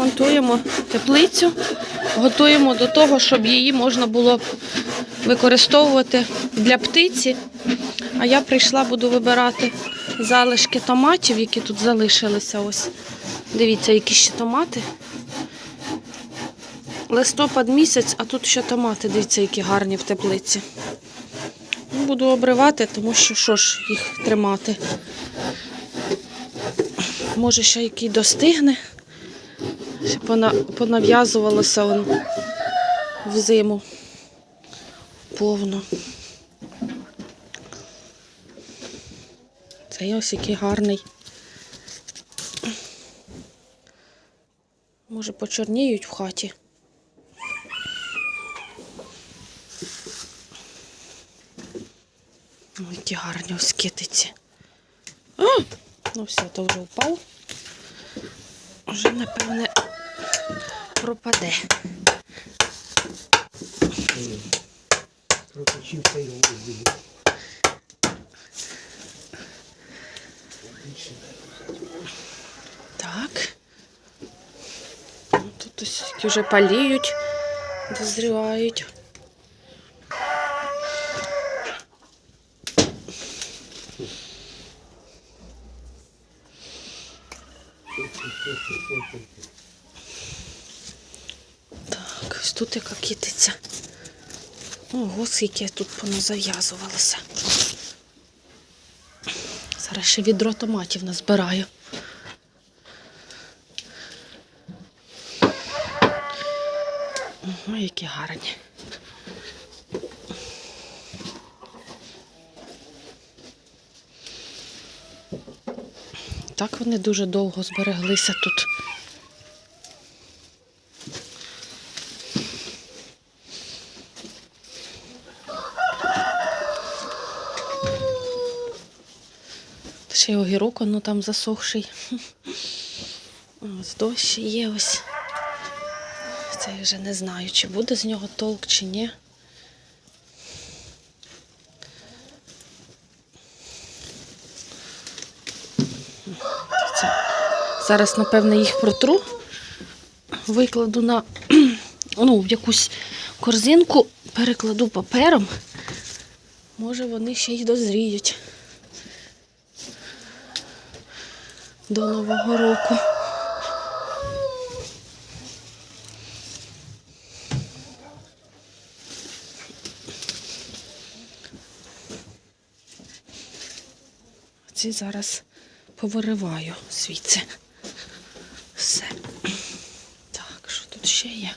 ремонтуємо теплицю, готуємо до того, щоб її можна було використовувати для птиці. А я прийшла, буду вибирати залишки томатів, які тут залишилися. Ось. Дивіться, які ще томати. Листопад місяць, а тут ще томати, дивіться, які гарні в теплиці. Ну, Буду обривати, тому що що ж їх тримати. Може, ще який достигне. Понав'язувалося он в зиму. Повно. Цей ось який гарний. Може, почорніють в хаті. Ой, які гарні ось китиці. А! Ну все, то вже впав. Вже, напевне, пропаде. Проточився його вибили. Так. Ну, Тут ось вже паліють, дозрівають. Ось тут яка китиця. Ого, скільки тут поназав'язувалося. Зараз ще відро томатів назбираю. Ого, які гарні. Так вони дуже довго збереглися тут. Ще й огірок, ну там засохший. Ось дощ є ось. Це я вже не знаю, чи буде з нього толк, чи ні. Це. Зараз, напевне, їх протру, викладу на ну, в якусь корзинку, перекладу папером. Може, вони ще й дозріють до Нового року. Ці зараз повириваю звідси. Все. Так, що тут ще є?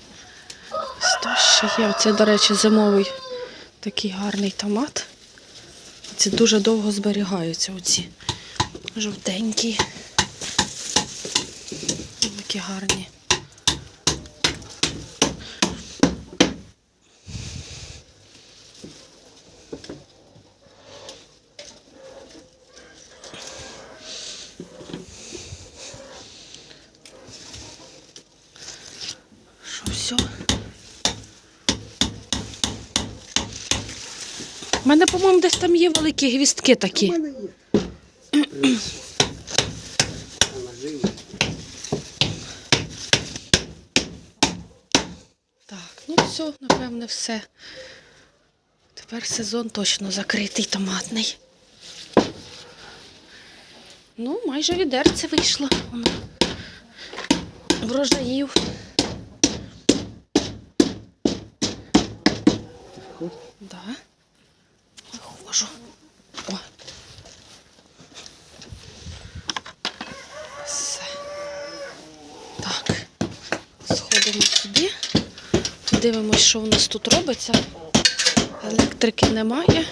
То ще є. Оце, до речі, зимовий такий гарний томат. Ці дуже довго зберігаються оці жовтенькі. Такі гарні. Що все? У мене, по-моєму, десь там є великі гвістки У такі. мене є. Принесу. Вона жива. Так, ну все, напевне, все. Тепер сезон точно закритий томатний. Ну, майже відерце вийшло. Воно. Врожаїв. Да. Виходжу. Все. Так. Сходимо сюди. Подивимось, що у нас тут робиться. Електрики немає.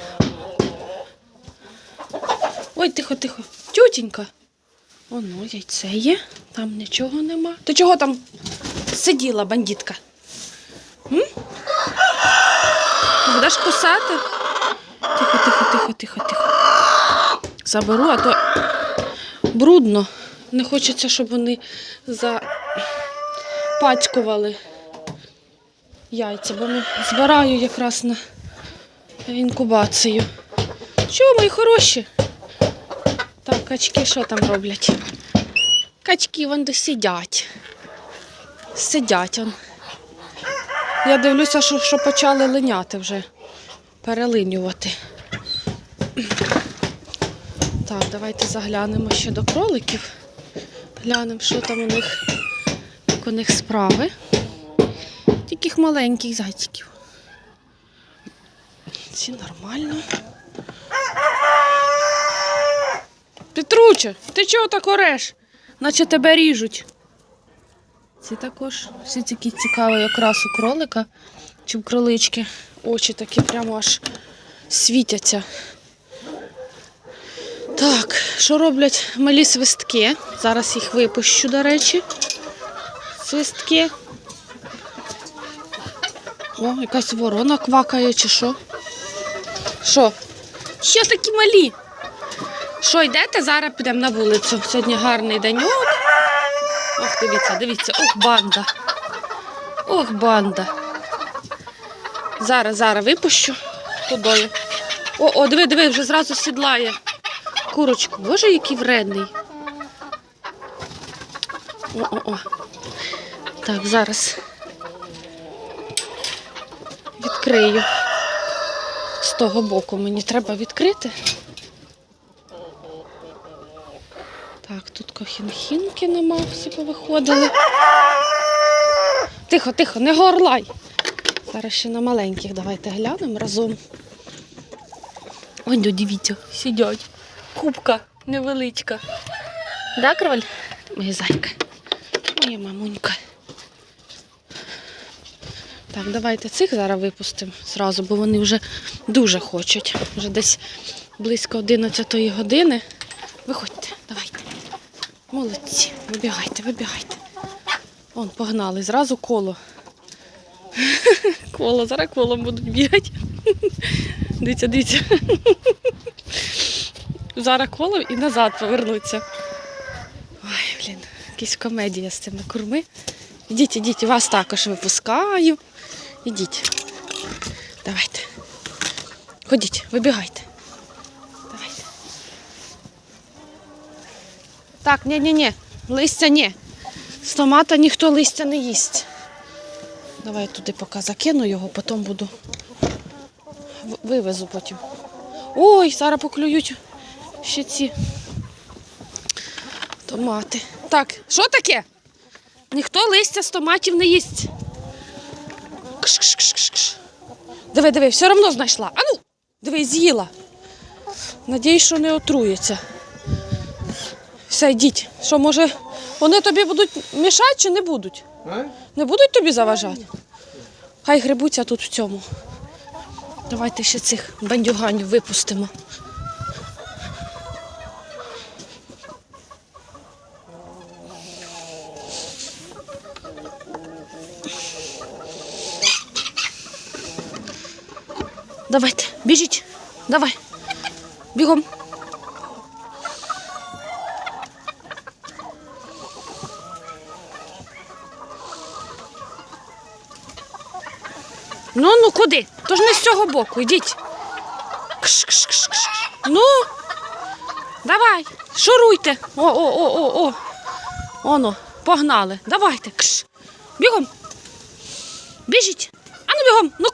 Ой, тихо, тихо. Тютенька. Воно, яйце є, там нічого нема. Ти чого там сиділа, бандитка? М? Будеш кусати? Тихо, тихо, тихо, тихо, тихо. Заберу, а то брудно. Не хочеться, щоб вони запацькували яйця, бо ми збираю якраз на інкубацію. Що, мої хороші? Так, качки що там роблять? Качки вон де сидять. сидять. Он. Я дивлюся, що, що почали линяти вже, перелинювати. Так, давайте заглянемо ще до кроликів. Глянемо, що там у них, як у них справи. Таких маленьких зайчиків. Ці нормально. Петруче, ти чого так ореш? Наче тебе ріжуть. Ці також всі такі цікаві якраз у кролика чи в кролички. Очі такі прямо аж світяться. Так, що роблять малі свистки? Зараз їх випущу, до речі. Свистки. О, якась ворона квакає чи що? Що? Що такі малі? Що, йдете? Зараз підемо на вулицю. Сьогодні гарний деньок. Ох, дивіться, дивіться, ох, банда. Ох, банда. Зараз, зараз випущу тудою. О, о, диви, диви, вже зразу сідлає курочку. Боже, який вредний. О, о, о. Так, зараз відкрию. З того боку мені треба відкрити. Так, тут кохінхінки нема, всі повиходили. Тихо, тихо, не горлай. Зараз ще на маленьких давайте глянемо разом. Ой, ну дивіться, сидять. Кубка невеличка. Да, кроль? Моя зайка. Моя мамунька. Так, давайте цих зараз випустимо зразу, бо вони вже дуже хочуть. Вже десь близько 11 години. Виходьте, давайте. Молодці, вибігайте, вибігайте. Вон, погнали, зразу коло. Коло, зараз колом будуть бігати. Дивіться, дивіться. Зараз коло і назад повернуться. Ой, блін, якась комедія з цими курми. Ідіть, ідіть, вас також випускаю. Ідіть. Давайте. Ходіть, вибігайте. Давайте. Так, ні-ні-ні, листя ні. З томата ніхто листя не їсть. Давай я туди поки закину його, потім буду. Вивезу потім. Ой, зараз поклюють ще ці томати. Так, що таке? Ніхто листя з томатів не їсть. Кш-кш-кш-кш. Диви, диви, все одно знайшла. Ану, диви, з'їла. Надіюсь, що не отрується. Все, йдіть. Що, може, вони тобі будуть мішати чи не будуть? А? Не будуть тобі заважати? Хай грибуться тут в цьому. Давайте ще цих бандюганів випустимо. Давайте, біжіть. Давай. Бігом. Ну, ну куди? Тож не з цього боку, йдіть. Кш-кш-кш-кш. Ну, давай, шуруйте. О, о, о, о, о. Оно, погнали. Давайте. Кш. Бігом. Біжіть. Ану бігом. Ну?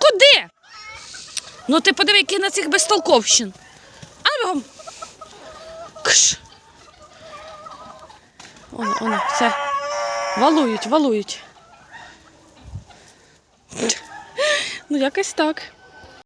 Ну ти подиви, який на цих безтолковщин. А бігом. Кш. Оно, оно, все. Валують, валують. Ну, якось так.